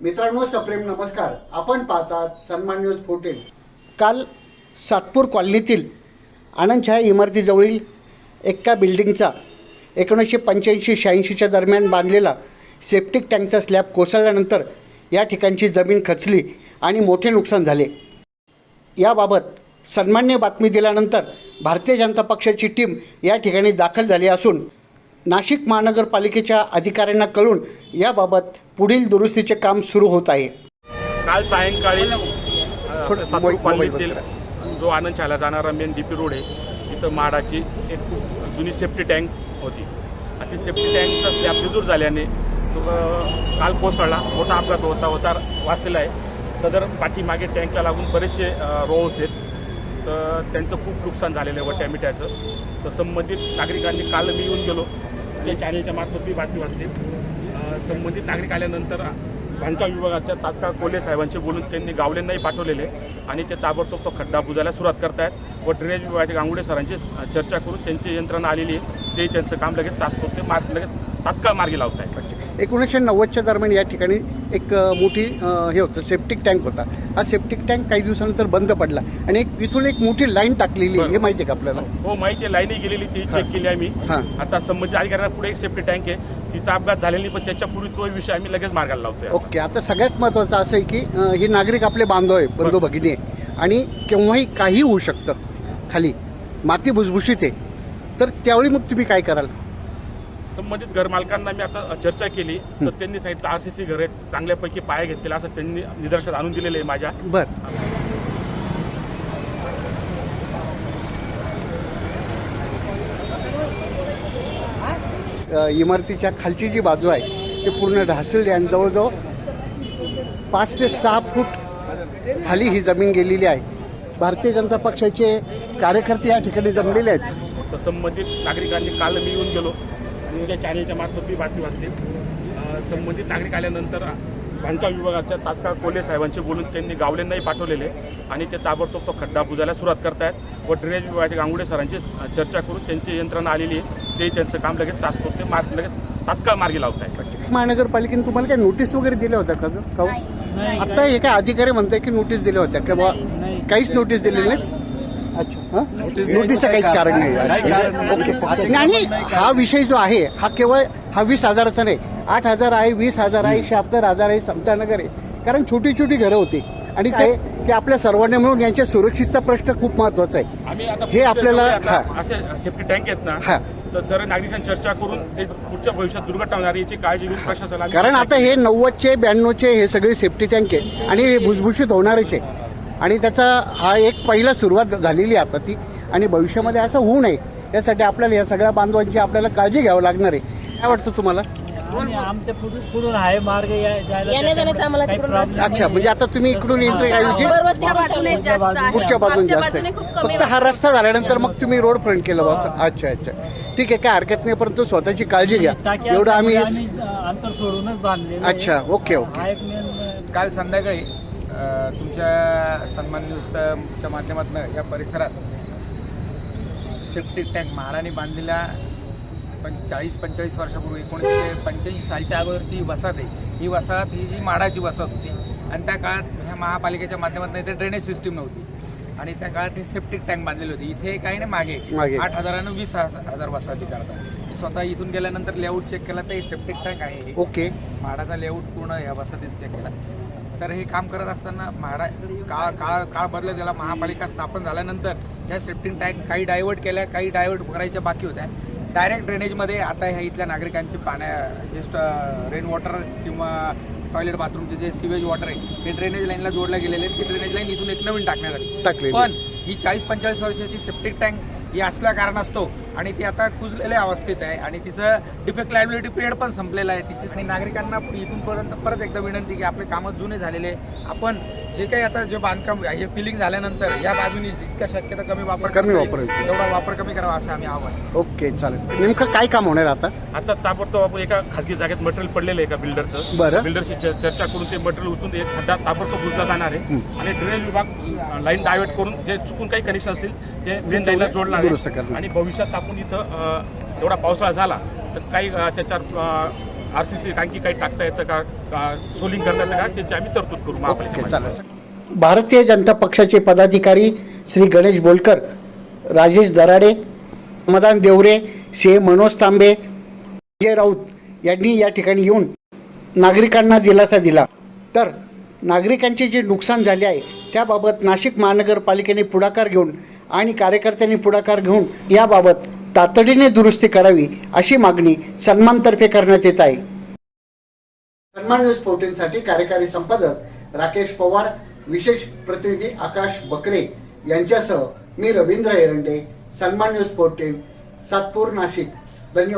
मित्रांनो सप्रेम नमस्कार. आपण पाहतात सन्मान न्यूज फोर्टीन. काल सातपूर कॉलनीतील आनंदछाया इमारतीजवळील एका बिल्डिंगचा एकोणीसशे पंच्याऐंशी शहाऐंशीच्या दरम्यान बांधलेला सेप्टिक टँकचा स्लॅब कोसळल्यानंतर या ठिकाणची जमीन खचली आणि मोठे नुकसान झाले. याबाबत सन्मान्य बातमी दिल्यानंतर भारतीय जनता पक्षाची टीम या ठिकाणी दाखल झाली असून नाशिक महानगरपालिकेच्या अधिकाऱ्यांना कळून याबाबत पुढील दुरुस्तीचे काम सुरू होत आहे. काल सायंकाळी कॉलनीतील जो आनंद शाला जाणारा मेन डी पी रोड आहे तिथं म्हाडाची एक खूप जुनी सेफ्टी टँक होती. आणि ती सेफ्टी टँकचा स्लॅब बिजूर झाल्याने काल कोसळला. मोठा अपघात होता होता वाचलेला आहे. सदर पाठीमागे टँकला लागून बरेचसे रोज आहेत. तर त्यांचं खूप नुकसान झालेलं आहे वट्यामिट्याचं. तर संबंधित नागरिकांनी काल मी येऊन गेलो. त्या चॅनेलच्या मार्फत मी बातमी वाचली संबंधित नागरिक आल्यानंतर बांधकाम विभागाच्या तात्काळ कोल्हे साहेबांशी बोलून त्यांनी गावलेंनाही पाठवलेले आणि ते ताबडतोब तो खड्डा बुजायला सुरुवात करतायत व ड्रेनेज विभागाचे गांगुडे सरांची चर्चा करून त्यांची यंत्रणा आलेली आहे. ते त्यांचं काम लगेच तात्पुरते मार्ग लगेच तात्काळ मार्गी लावत आहेत एकोणीसशे नव्वदच्या दरम्यान या ठिकाणी एक मोठी हे होतं सेप्टिक टँक होता. हा सेप्टिक टँक काही दिवसानंतर बंद पडला आणि एक इथून एक मोठी लाईन टाकलेली आहे. हे माहिती आहे का आपल्याला? हो माहिती आहे लाईनही गेलेली ती चेक केली आहे मी हां. आता संबंधित अधिकाऱ्यांना पुढे एक सेफ्टी टँक आहे. तिचा अपघात झालेला पण त्याच्यापूर्वी तो विषय आम्ही लगेच मार्गाला लावतोय ओके आता सगळ्यात महत्त्वाचं असं आहे की हे नागरिक आपले बांधव आहे बंधू भगिनी आहे. आणि केव्हाही काही होऊ शकतं खाली. माती भुसभुशीत आहे. तर त्यावेळी मग तुम्ही काय कराल? संबंधित घर मालकांना मी आता चर्चा केली तर त्यांनी सांगितलं आर सी सी घर आहेत चांगल्यापैकी पाया घेतलेला असं त्यांनी निदर्शनात आणून दिलेलं आहे माझ्या. बर. इमारतीच्या खालची जी बाजू आहे ती पूर्ण ढासळली आणि जवळजवळ पाच ते सहा फूट खाली ही जमीन गेलेली आहे. भारतीय जनता पक्षाचे कार्यकर्ते या ठिकाणी जमलेले आहेत. संबंधित नागरिकांनी काल मी येऊन गेलो. त्या चॅनेलच्या मार्फत मी बातमी वाचली. संबंधित नागरिक आल्यानंतर बांधकाम विभागाच्या तात्काळ कोल्हे साहेबांशी बोलून त्यांनी गावल्यांनाही पाठवलेले आणि ते ताबडतोब तो खड्डा बुजायला सुरुवात करतायत व ड्रेनेज विभागाचे गांगुडे सरांची चर्चा करून त्यांची यंत्रणा आलेली आहे. ते त्यांचं काम लगेच तात्पुरते मार्ग लगेच तात्काळ मार्गी लावत आहेत महानगरपालिकेने तुम्हाला काय नोटीस वगैरे दिल्या होत्या का हो? आता हे काय अधिकारी म्हणताय की नोटीस दिल्या होत्या का बुवा काहीच नोटीस दिलेली नाही? अच्छा. हं? नोटीसचं काहीच कारण नाही. ओके आणि हा विषय जो आहे हा केवळ हा वीस हजाराचा नाही आठ हजार आहे वीस हजार आहे शहात्तर हजार आहे समतानगर आहे. कारण छोटी छोटी घरं होती. आणि ते की आपल्या सर्वांनी मिळून यांच्या सुरक्षितचा प्रश्न खूप महत्त्वाचा आहे. हे आपल्याला- असे सेफ्टी टँक आहेत. ना तर सर्व नागरिकांनी चर्चा करून ते पुढच्या भविष्यात दुर्घटना होणार याची काळजी घेऊन प्रशासनाला कारण आता हे नव्वदचे ब्याण्णवचे हे सगळे सेफ्टी टँक आहे. आणि हे भुसभुशीत होणारच आहे. आणि त्याचा हा एक पहिला सुरुवात झालेली आहे आता ती. आणि भविष्यामध्ये असं होऊ नये. यासाठी आपल्याला या सगळ्या बांधवांची आपल्याला काळजी घ्यावं लागणार आहे. काय वाटतं तुम्हाला? आमच्या पुढून आहे मार्ग अच्छा म्हणजे आता तुम्ही इकडून पुढच्या बाजून जास्त फक्त हा रस्ता झाल्यानंतर मग तुम्ही रोड फ्रंट केलं असं. अच्छा अच्छा. ठीक आहे काय हरकत नाही परंतु स्वतःची काळजी घ्या. एवढं आम्ही आम्ही अंतर सोडूनच बांधले अच्छा ओके ओके. काल संध्याकाळी तुमच्या सन्मान न्यूजच्या माध्यमातून या परिसरात सेप्टिक टँक महाराणी बांधलेल्या पण चाळीस पंचेचाळीस वर्षापूर्वी एकोणीसशे पंच्याऐंशी सालच्या अगोदरची ही वसाहत आहे. ही वसाहत ही जी माडाची वसाहत होती. आणि त्या काळात ह्या महापालिकेच्या माध्यमातून इथे ड्रेनेज सिस्टीम नव्हती. आणि त्या काळात हे सेप्टिक टँक बांधलेली होती. इथे काही नाही मागे. आठ हजारानं वीस हज- हजार वसाहती करतात. स्वतः इथून गेल्यानंतर लेआउट चेक केला तर हे सेप्टिक टँक आहे. ओके. म्हाडाचा लेआउट पूर्ण या वसतीत चेक केला. तर हे काम करत असताना म्हाडा काळ काळ काळ बदलत गेला. महापालिका स्थापन झाल्यानंतर या सेफ्टिंग टँक काही डायव्हर्ट केल्या काही डायव्हर्ट करायच्या बाकी होत्या. डायरेक्ट ड्रेनेजमध्ये आता ह्या इथल्या नागरिकांची पाण्या जे रेन वॉटर किंवा टॉयलेट बाथरूमचे जे सिवेज वॉटर आहे हे ड्रेनेज लाईनला जोडल्या गेलेले आहेत. ती ड्रेनेज लाईन इथून एक नवीन टाकण्यात आली. पण ही चाळीस पंचेचाळीस वर्षाची सेप्टिक टँक ही असल्या कारणास्तव आणि ती आता कुजलेल्या अवस्थेत आहे आणि तिचं डिफेक्ट लायबिलिटी पिरियड पण संपलेला आहे. तिची सगळी नागरिकांना इथून पर्यंत परत एकदा विनंती की आपले कामं जुने झालेले आहे. आपण जे काही आता जे बांधकाम हे फिलिंग झाल्यानंतर या बाजूनी जितक्या शक्यता कमी वापर कमी वापर तेवढा वापर कमी करावा असं आम्ही आव्हान ओके चालेल. नेमकं काय काम होणार आता? आता ताबडतोब आपण एका खासगी जागेत मटेरियल पडलेलं आहे एका बिल्डरचं बरं. बिल्डरशी चर्चा करून ते मटेरियल उचलून एक खड्डा ताबडतोब बुजला जाणार आहे. आणि ड्रेनेज विभाग लाईन डायव्हर्ट करून जे चुकून काही कनेक्शन असतील ते मेन लाईनला जोडणार दुरुस्त आहे करणार. आणि भविष्यात आपण इथं अं, एवढा पावसाळा झाला तर काही अं, त्याच्यावर आर सी सी आणखी काही टाकता येतं का? का सोलिंग करता येतं का? त्याची आम्ही तरतूद करू ओके महापालिकेमध्ये. चालेल भारतीय जनता पक्षाचे पदाधिकारी श्री गणेश बोलकर राजेश दराडे मदान देवरे सी मनोज तांबे विजय राऊत यांनी या ठिकाणी येऊन नागरिकांना दिलासा दिला. तर नागरिकांचे जे नुकसान झाले आहे त्याबाबत नाशिक महानगरपालिकेने पुढाकार घेऊन आणि कार्यकर्त्यांनी पुढाकार घेऊन याबाबत तातडीने दुरुस्ती करावी अशी मागणी सन्मानतर्फे करण्यात येत आहे. सन्मान न्यूज फोर्टीनसाठी कार्यकारी संपादक राकेश पवार विशेष प्रतिनिधी आकाश बकरे यांच्यासह मी रवींद्र एरंडे सन्मान न्यूज फोर्टीन सातपूर नाशिक. धन्यवाद.